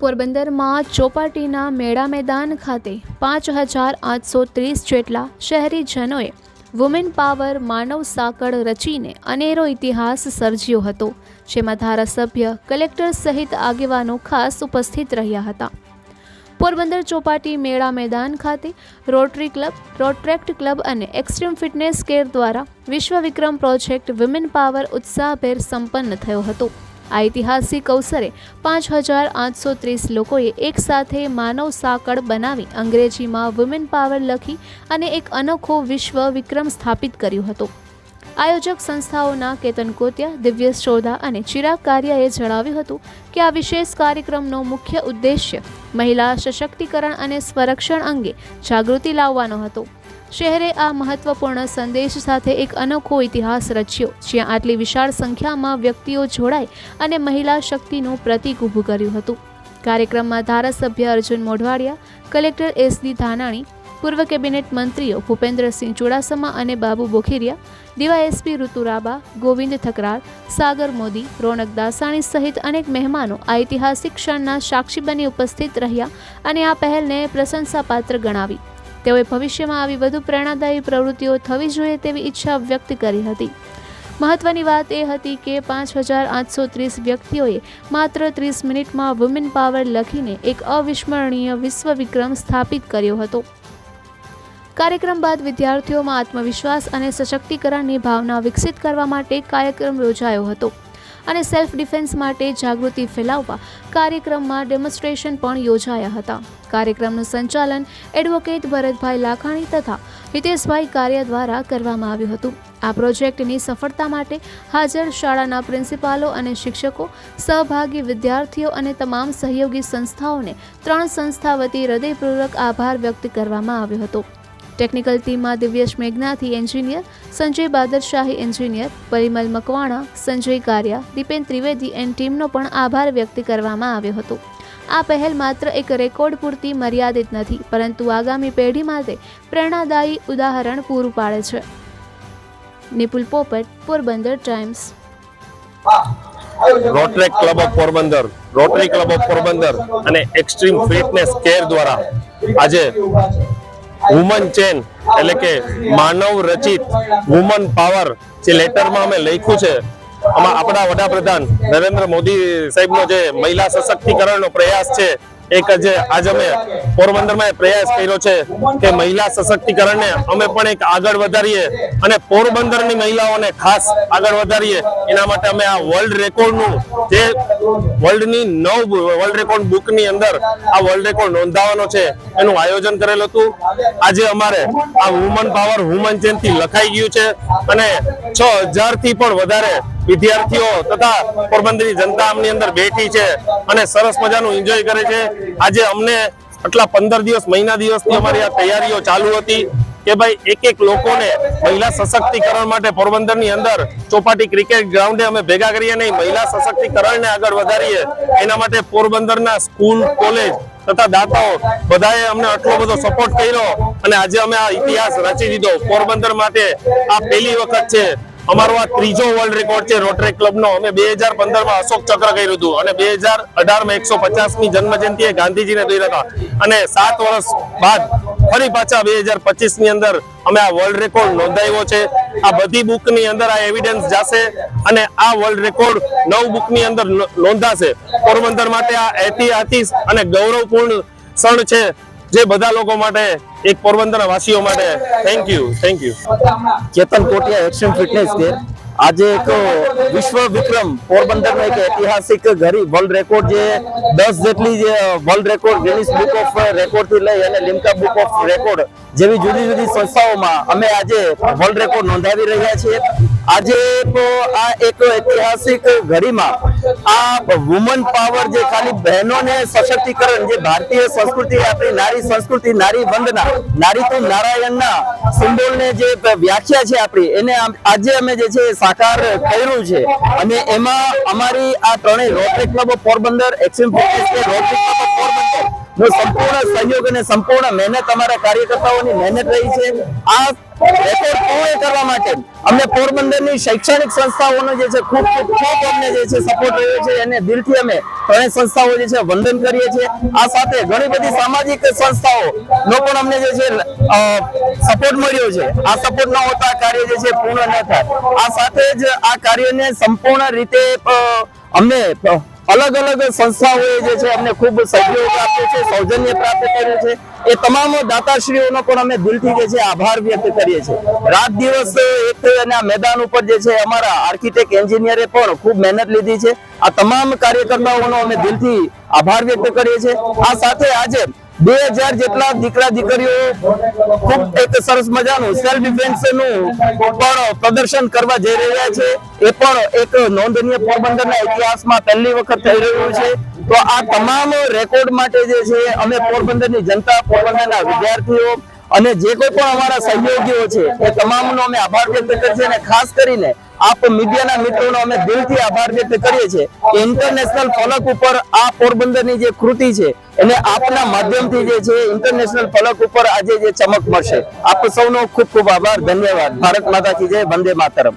પોરબંદરમાં ચોપાટીના મેળા મેદાન ખાતે પાંચ હજાર આઠસો ત્રીસ જેટલા શહેરીજનોએ વુમેન પાવર માનવ સાંકળ રચીને અનેરો ઇતિહાસ સર્જ્યો હતો, જેમાં ધારાસભ્ય, કલેક્ટર સહિત આગેવાનો ખાસ ઉપસ્થિત રહ્યા હતા. પોરબંદર ચોપાટી મેળા મેદાન ખાતે રોટરી ક્લબ રોટ્રેક્ટ ક્લબ અને એક્સ્ટ્રીમ ફિટનેસ કેર દ્વારા વિશ્વ વિક્રમ પ્રોજેક્ટ વિમેન પાવર ઉત્સાહભેર સંપન્ન થયો હતો. આ ઐતિહાસિક અવસરે પાંચ હજાર આઠસો ત્રીસ લોકોએ એકસાથે માનવ સાંકળ બનાવી અંગ્રેજીમાં વુમેન પાવર લખી અને એક અનોખો વિશ્વ વિક્રમ સ્થાપિત કર્યો હતો. આયોજક સંસ્થાઓના કેતન કોત્યા, દિવ્ય ચોધા અને ચિરાગ કારિયાએ જણાવ્યું હતું કે આ વિશેષ કાર્યક્રમનો મુખ્ય ઉદ્દેશ્ય મહિલા સશક્તિકરણ અને સ્વરક્ષણ અંગે જાગૃતિ લાવવાનો હતો. શહેરે આ મહત્વપૂર્ણ સંદેશ સાથે એક અનોખો ઇતિહાસ રચ્યો, જ્યાં આટલી વિશાળ સંખ્યામાં વ્યક્તિઓ જોડાઈ અને મહિલા શક્તિનું પ્રતીક ઊભું કર્યું હતું. કાર્યક્રમમાં ધારાસભ્ય Arjun Modhwadia, collector S D Dhanani, પૂર્વ કેબિનેટ મંત્રીઓ ભૂપેન્દ્રસિંહ ચુડાસમા અને બાબુ બોખીરિયા, ડીવાયએસપી ઋતુરાબા, ગોવિંદ થકરાર સાગર મોદી, રોનક દાસાણી સહિત અનેક મહેમાનો આ ઐતિહાસિક ક્ષણના સાક્ષી બની ઉપસ્થિત રહ્યા અને આ પહેલને પ્રશંસાપાત્ર ગણાવી. તેઓએ ભવિષ્યમાં આવી વધુ પ્રેરણાદાયી પ્રવૃત્તિઓ થવી જોઈએ તેવી ઈચ્છા વ્યક્ત કરી હતી. મહત્વની વાત એ હતી કે પાંચ હજાર આઠસો ત્રીસ વ્યક્તિઓએ માત્ર ત્રીસ મિનિટમાં વુમેન પાવર લખીને એક અવિસ્મરણીય વિશ્વ વિક્રમ સ્થાપિત કર્યો હતો. કાર્યક્રમ બાદ વિદ્યાર્થીઓમાં આત્મવિશ્વાસ અને સશક્તિકરણની ભાવના વિકસિત કરવા માટે કાર્યક્રમ યોજાયો હતો. અને સેલ્ફ ડિફેન્સ માટે જાગૃતિ ફેલાવવા કાર્યક્રમમાં ડેમોન્સ્ટ્રેશન પણ યોજાયા હતા. કાર્યક્રમનું સંચાલન એડવોકેટ ભરતભાઈ લાખાણી તથા હિતેશભાઈ કાર્ય દ્વારા કરવામાં આવ્યું હતું. આ પ્રોજેક્ટની સફળતા માટે હાજર શાળાના પ્રિન્સિપાલો અને શિક્ષકો, સહભાગી વિદ્યાર્થીઓ અને તમામ સહયોગી સંસ્થાઓને ત્રણ સંસ્થા વતી હૃદયપૂર્વક આભાર વ્યક્ત કરવામાં આવ્યો હતો. ટેકનિકલ ટીમમાં Divyesh Meghnathi engineer, Sanjay Badarshahi engineer, Parimal Makwana, Sanjay Kariya, Dipen Trivedi and ટીમનો પણ આભાર વ્યક્ત કરવામાં આવ્યો હતો. આ પહેલ માત્ર એક રેકોર્ડ પૂરતી મર્યાદિત નથી, પરંતુ આગામી પેઢી માટે પ્રેરણાદાયી ઉદાહરણ પૂરું પાડે છે. Nipul Popat, Porbandar times. Rotary club of Porbandar, rotary club of Porbandar અને એક્સ્ટ્રીમ ફિટનેસ કેર દ્વારા આજે વુમન ચેન એટલે કે માનવ રચિત વુમન પાવર જે લેટરમાં અમે લખ્યું છે, આમાં આપણા વડાપ્રધાન નરેન્દ્ર મોદી સાહેબનો જે મહિલા સશક્તિકરણનો પ્રયાસ છે એક જ આજ અમે પોરબંદરમાં પ્રયાસ કર્યો છે કે મહિલા સશક્તિકરણને અમે પણ એક આગળ વધારીએ અને પોરબંદરની મહિલાઓને ખાસ આગળ વધારીએ. એના માટે અમે આ વર્લ્ડ રેકોર્ડનું જે વર્લ્ડની નવ વર્લ્ડ રેકોર્ડ બુકની અંદર આ વર્લ્ડ રેકોર્ડ નોંધાવાનો છે, એનું આયોજન કરેલું હતું. આજે અમારે આ વુમન પાવર વુમન ચેનથી લખાઈ ગયું છે અને છ હજારથી પણ વધારે વિદ્યાર્થીઓ તથા પોરબંદરની જનતા આમની અંદર બેઠી છે અને સરસ મજાનું એન્જોય કરે છે. આજે અમને આટલા પંદર દિવસ, મહિના દિવસથી અમારી આ તૈયારીઓ ચાલુ હતી કે ભાઈ એક એક લોકોને મહિલા સશક્તિકરણ માટે પોરબંદરની અંદર ચોપાટી ક્રિકેટ ગ્રાઉન્ડે અમે ભેગા કરીએ નહીં મહિલા સશક્તિકરણને આગળ વધારીએ. એના માટે પોરબંદરના સ્કૂલ, કોલેજ તથા દાતાઓ બધાએ અમને આટલો બધો સપોર્ટ કર્યો અને આજે અમે આ ઇતિહાસ રચી દીધો. પોરબંદર માટે આ પહેલી વખત છે. અમારો આ ત્રીજો વર્લ્ડ રેકોર્ડ છે રોટરી ક્લબનો અમે બે હજાર પંદરમાં અશોક ચક્ર કર્યું હતું અને બે હજાર અઢારમાં એકસો પચાસમી જન્મ જયંતિએ ગાંધીજીને દોર્યા હતા અને સાત વર્ષ બાદ ફરી પાછા બે હજાર પચીસની અંદર અમે આ વર્લ્ડ રેકોર્ડ નોંધાવ્યો છે. આ બધી બુકની અંદર આ એવિડન્સ જશે અને આ વર્લ્ડ રેકોર્ડ નવ બુકની અંદર નોંધાશે. પોરબંદર માટે આ ઐતિહાસિક અને ગૌરવપૂર્ણ ક્ષણ છે. જે બધા લોકો માટે, એક પોરબંદર વાસીઓ માટે thank you thank you Chetan Kotiya action fitness care આજે એક વિશ્વ વિક્રમ પોરબંદરનો એક ઐતિહાસિક ઘરી વર્લ્ડ રેકોર્ડ જે દસ જેટલી જે world record Guinness book of રેકોર્ડથી લઈ અને લિમ્કા બુક ઓફ રેકોર્ડ જેવી જુદી જુદી સંસ્થાઓમાં અમે આજે વર્લ્ડ રેકોર્ડ નોંધાવી રહ્યા છીએ. આજે તો આ એક ઐતિહાસિક ઘડીમાં આ વુમન પાવર જે ખાલી બહેનોને સશક્તિકરણ, જે ભારતીય સંસ્કૃતિ, આપણી નારી સંસ્કૃતિ, નારી વંદના, નારી તો નારાયણના સિમ્બોલને જે વ્યાખ્યા છે આપણી, એને આજે અમે જે છે સાકાર કર્યું છે. અને એમાં અમારી આ ત્રણેય rotary club Porbandar extreme fitness rotary club Porbandar, નો સંપૂર્ણ સહયોગ અને સંપૂર્ણ મહેનત અમારા કાર્યકર્તાઓની મહેનત રહી છે. આ રેકોર્ડ પૂર્ણ કરવા માટે? અમને પોરબંદરની શૈક્ષણિક સંસ્થાઓનો જે છે ખૂબ ખૂબ ખૂબ અમને જે છે સપોર્ટ રહ્યો છીએ અને દિલથી અમે ત્રણેય સંસ્થાઓ જે છે વંદન કરીએ છીએ. આ સાથે ઘણી બધી સામાજિક સંસ્થાઓ નો પણ અમને જે છે સપોર્ટ મળ્યો છે. આ સપોર્ટ ન હોતા કાર્ય જે છે પૂર્ણ ન થાય. આ સાથે જ આ કાર્યને સંપૂર્ણ રીતે અમને અલગ અલગ સંસ્થાઓએ જે છે અમને ખૂબ સહયોગ આપ્યો છે, સૌજન્ય પ્રાપ્ત કર્યું છે. એ તમામ દાતાશ્રીઓનો પણ અમે દિલથી જે છે આભાર વ્યક્ત કરીએ છીએ. રાત દિવસ એક અને આ મેદાન ઉપર જે છે અમારા આર્કિટેક્ટ એન્જિનિયરે પણ ખૂબ મહેનત લીધી છે. આ તમામ કાર્યકર્તાઓનો અમે દિલથી આભાર વ્યક્ત કરીએ છીએ. આ સાથે આજે બે હજાર જેટલા દીકરા, દીકરીઓ ખૂબ એક સરસ મજાનું સેલ્ફ ડિફેન્સનું પણ પ્રદર્શન કરવા જઈ રહ્યા છે. એ પણ એક નોંધનીય પોરબંદરના ઇતિહાસમાં પહેલી વખત થઈ રહ્યું છે. તો આ તમામ રેકોર્ડ માટે જે છે, અમે પોરબંદરની જનતા, પોરબંદરના વિદ્યાર્થીઓ અને જે કોઈ પણ અમારા સહયોગીઓ છે, એ તમામનો અમે આભાર વ્યક્ત કરીએ અને ખાસ કરીને આપ મીડિયાના મિત્રોનો અમે દિલથી આભાર વ્યક્ત કરીએ છીએ કે ઇન્ટરનેશનલ ફલક ઉપર આ પોરબંદરની જે કૃતિ છે, એને આપના માધ્યમથી જે છે ઇન્ટરનેશનલ ફલક ઉપર આજે જે ચમક મળશે. આપ સૌનો ખૂબ ખૂબ આભાર, ધન્યવાદ. ભારત માતા કી જય, વંદે માતરમ.